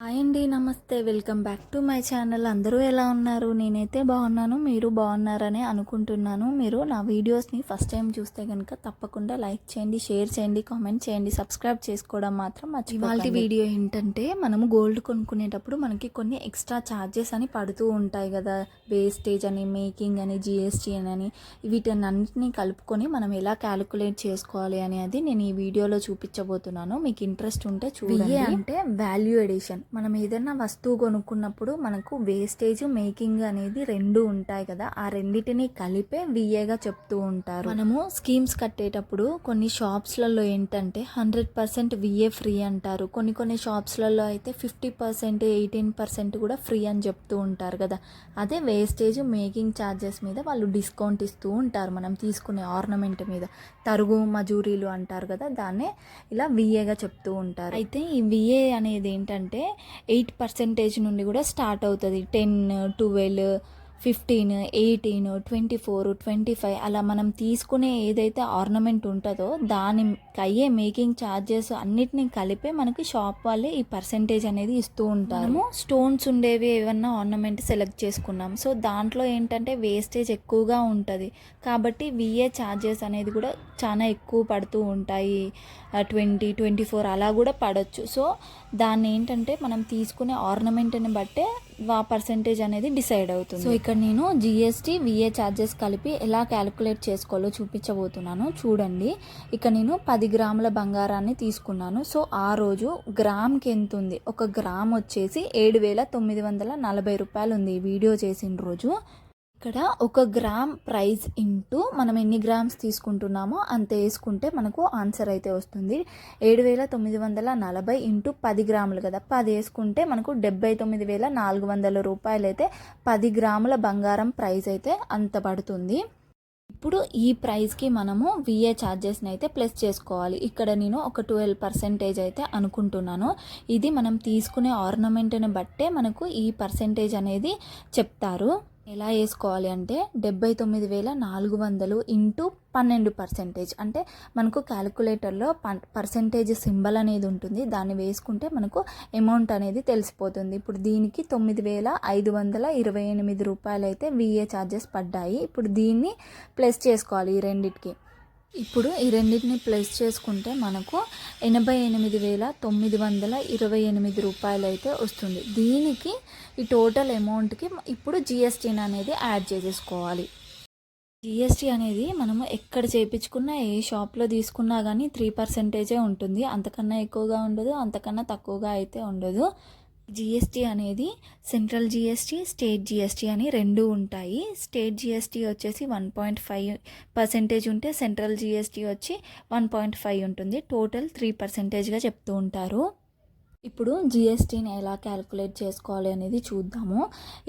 Hi అండి నమస్తే. Welcome back to my channel. అందరూ ఎలా ఉన్నారు? నేనైతే బాగున్నాను. మీరు బాగున్నారని అనుకుంటున్నాను. మీరు నా వీడియోస్ని ఫస్ట్ టైం చూస్తే కనుక తప్పకుండా లైక్ చేయండి షేర్ చేయండి కామెంట్ చేయండి సబ్స్క్రైబ్ చేసుకోవడం మాత్రం ఇవాళ వీడియో ఏంటంటే మనము గోల్డ్ కొనుక్కునేటప్పుడు మనకి కొన్ని ఎక్స్ట్రా ఛార్జెస్ అని పడుతూ ఉంటాయి కదా. వేస్టేజ్ అని మేకింగ్ అని జిఎస్టీ అని. వీటన్నింటినీ కలుపుకొని మనం ఎలా క్యాలిక్యులేట్ చేసుకోవాలి అనేది నేను ఈ వీడియోలో చూపించబోతున్నాను. మీకు ఇంట్రెస్ట్ ఉంటే చూడండి. అంటే వాల్యూ ఎడిషన్. మనం ఏదైనా వస్తువు కొనుక్కున్నప్పుడు మనకు వేస్టేజ్ మేకింగ్ అనేది రెండు ఉంటాయి కదా. ఆ రెండింటిని కలిపే విఏగా చెప్తూ ఉంటారు. మనము స్కీమ్స్ కట్టేటప్పుడు కొన్ని షాప్స్లలో ఏంటంటే హండ్రెడ్ పర్సెంట్ విఏ ఫ్రీ అంటారు. కొన్ని కొన్ని షాప్స్లలో అయితే ఫిఫ్టీ పర్సెంట్ ఎయిటీన్ పర్సెంట్ కూడా ఫ్రీ అని చెప్తూ ఉంటారు కదా. అదే వేస్టేజ్ మేకింగ్ ఛార్జెస్ మీద వాళ్ళు డిస్కౌంట్ ఇస్తూ ఉంటారు మనం తీసుకునే ఆర్నమెంట్ మీద. తరుగు మజూరీలు అంటారు కదా దాన్నే ఇలా విఏగా చెప్తూ ఉంటారు. అయితే ఈ విఏ అనేది ఏంటంటే ఎయిట్ పర్సెంటేజ్ నుండి కూడా స్టార్ట్ అవుతుంది. Ten twelve fifteen eighteen twenty four twenty five అలా మనం తీసుకునే ఏదైతే ఆర్నమెంట్ ఉంటుందో దాని అయ్యే మేకింగ్ ఛార్జెస్ అన్నిటినీ కలిపే మనకి షాప్ వాళ్ళే ఈ పర్సంటేజ్ అనేది ఇస్తూ ఉంటారు. స్టోన్స్ ఉండేవి ఏమన్నా ఆర్నమెంట్ సెలెక్ట్ చేసుకున్నాం. సో దాంట్లో ఏంటంటే వేస్టేజ్ ఎక్కువగా ఉంటుంది. కాబట్టి విఏ ఛార్జెస్ అనేది కూడా చాలా ఎక్కువ పడుతూ ఉంటాయి. ట్వంటీ ట్వంటీ ఫోర్ అలా కూడా పడవచ్చు సో దాన్ని ఏంటంటే మనం తీసుకునే ఆర్నమెంట్ని బట్టే ఆ పర్సంటేజ్ అనేది డిసైడ్ అవుతుంది. సో ఇక్కడ నేను జిఎస్టీ విఏ ఛార్జెస్ కలిపి ఎలా క్యాలిక్యులేట్ చేసుకోవాలో చూపించబోతున్నాను. చూడండి. ఇక్కడ నేను పది గ్రాముల బంగారాన్ని తీసుకున్నాను. సో ఆ రోజు గ్రామ్కి ఎంత ఉంది? ఒక గ్రామ్ వచ్చేసి ఏడు వేల తొమ్మిది వందల నలభై రూపాయలు ఉంది వీడియో చేసిన రోజు. ఇక్కడ ఒక గ్రామ్ ప్రైస్ ఇంటూ మనం ఎన్ని గ్రామ్స్ తీసుకుంటున్నామో అంత వేసుకుంటే మనకు ఆన్సర్ అయితే వస్తుంది. ఏడు వేల తొమ్మిది వందల నలభై ఇంటూ పది గ్రాములు కదా. పది వేసుకుంటే మనకు డెబ్బై తొమ్మిది వేల నాలుగు వందల రూపాయలు అయితే పది గ్రాముల బంగారం ప్రైస్ అయితే అంత పడుతుంది. ఇప్పుడు ఈ ప్రైస్కి మనము విఏ ఛార్జెస్ని అయితే ప్లస్ చేసుకోవాలి. ఇక్కడ నేను ఒక ట్వెల్వ్ పర్సెంటేజ్ అయితే అనుకుంటున్నాను. ఇది మనం తీసుకునే ఆర్నమెంట్ని బట్టే మనకు ఈ పర్సెంటేజ్ అనేది చెప్తారు. ఎలా వేసుకోవాలి అంటే డెబ్బై తొమ్మిది వేల నాలుగు వందలు ఇంటూ పన్నెండు పర్సెంటేజ్. అంటే మనకు క్యాలిక్యులేటర్లో పర్సెంటేజ్ సింబల్ అనేది ఉంటుంది. దాన్ని వేసుకుంటే మనకు అమౌంట్ అనేది తెలిసిపోతుంది. ఇప్పుడు దీనికి తొమ్మిది వేల ఐదు వందల ఇరవై ఎనిమిది రూపాయలు అయితే విఏ ఛార్జెస్ పడ్డాయి. ఇప్పుడు దీన్ని ప్లస్ చేసుకోవాలి ఈ రెండింటికి. ఇప్పుడు ఈ రెండింటిని ప్లస్ చేసుకుంటే మనకు ఎనభై ఎనిమిది వేల తొమ్మిది వందల ఇరవై ఎనిమిది రూపాయలు అయితే వస్తుంది. దీనికి ఈ టోటల్ అమౌంట్కి ఇప్పుడు జిఎస్టీని అనేది యాడ్ చేసేసుకోవాలి. జిఎస్టీ అనేది మనము ఎక్కడ చేయించుకున్నా ఏ షాప్లో తీసుకున్నా కానీ త్రీ పర్సెంటేజే ఉంటుంది. అంతకన్నా ఎక్కువగా ఉండదు అంతకన్నా తక్కువగా అయితే ఉండదు. జిఎస్టీ అనేది సెంట్రల్ జిఎస్టీ స్టేట్ జిఎస్టీ అని రెండు ఉంటాయి. స్టేట్ జిఎస్టీ వచ్చేసి వన్ పాయింట్ ఫైవ్ పర్సెంటేజ్ ఉంటే సెంట్రల్ జిఎస్టీ వచ్చి వన్ పాయింట్ ఫైవ్ ఉంటుంది. టోటల్ త్రీ పర్సెంటేజ్గా చెప్తూ ఉంటారు. ఇప్పుడు జిఎస్టీని ఎలా క్యాలిక్యులేట్ చేసుకోవాలి అనేది చూద్దాము.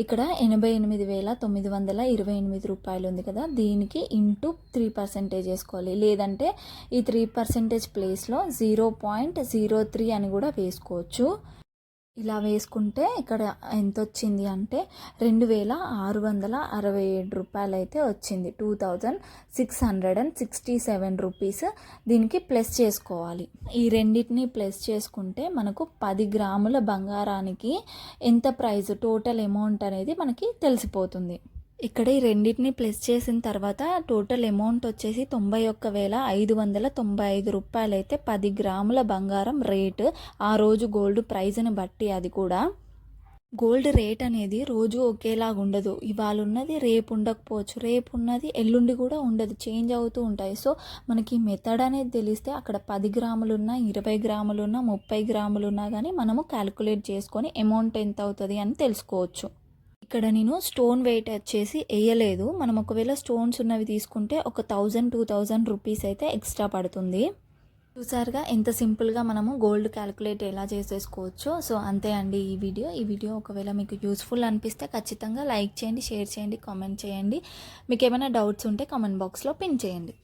ఇక్కడ ఎనభై ఎనిమిది వేల తొమ్మిది వందల ఇరవై ఎనిమిది రూపాయలు ఉంది కదా. దీనికి ఇంటూ త్రీ పర్సెంటేజ్ వేసుకోవాలి. లేదంటే ఈ త్రీ పర్సెంటేజ్ ప్లేస్లో జీరో పాయింట్ జీరో త్రీ అని కూడా వేసుకోవచ్చు. ఇలా వేసుకుంటే ఇక్కడ ఎంత వచ్చింది అంటే రెండు వేల ఆరు వందల అరవై ఏడు రూపాయలు అయితే వచ్చింది. Two thousand six hundred and sixty seven rupees దీనికి ప్లస్ చేసుకోవాలి. ఈ రెండింటిని ప్లస్ చేసుకుంటే మనకు పది గ్రాముల బంగారానికి ఎంత ప్రైస్? టోటల్ అమౌంట్ అనేది మనకి తెలిసిపోతుంది. ఇక్కడ ఈ రెండింటిని ప్లస్ చేసిన తర్వాత టోటల్ అమౌంట్ వచ్చేసి తొంభై ఒక్క వేల ఐదు వందల తొంభై ఐదు రూపాయలు అయితే పది గ్రాముల బంగారం రేటు. ఆ రోజు గోల్డ్ ప్రైజ్ని బట్టి అది కూడా. గోల్డ్ రేట్ అనేది రోజు ఒకేలాగా ఉండదు. ఇవాళ ఉన్నది రేపు ఉండకపోవచ్చు. రేపు ఉన్నది ఎల్లుండి కూడా ఉండదు. చేంజ్ అవుతూ ఉంటాయి. సో మనకి మెథడ్ అనేది తెలిస్తే అక్కడ పది గ్రాములున్నా ఇరవై గ్రాములున్నా ముప్పై గ్రాములున్నా కానీ మనము క్యాలిక్యులేట్ చేసుకొని అమౌంట్ ఎంత అవుతుంది అని తెలుసుకోవచ్చు. ఇక్కడ నేను స్టోన్ వెయిట్ వచ్చేసి వేయలేదు. మనం ఒకవేళ స్టోన్స్ ఉన్నవి తీసుకుంటే ఒక థౌజండ్ టూ థౌజండ్ రూపీస్ అయితే ఎక్స్ట్రా పడుతుంది. చూసారుగా ఎంత సింపుల్గా మనము గోల్డ్ క్యాలిక్యులేట్ ఎలా చేసేసుకోవచ్చో. సో అంతే అండి ఈ వీడియో. ఈ వీడియో ఒకవేళ మీకు యూస్ఫుల్ అనిపిస్తే ఖచ్చితంగా లైక్ చేయండి షేర్ చేయండి కామెంట్ చేయండి. మీకు ఏమైనా డౌట్స్ ఉంటే కామెంట్ బాక్స్లో పిన్ చేయండి.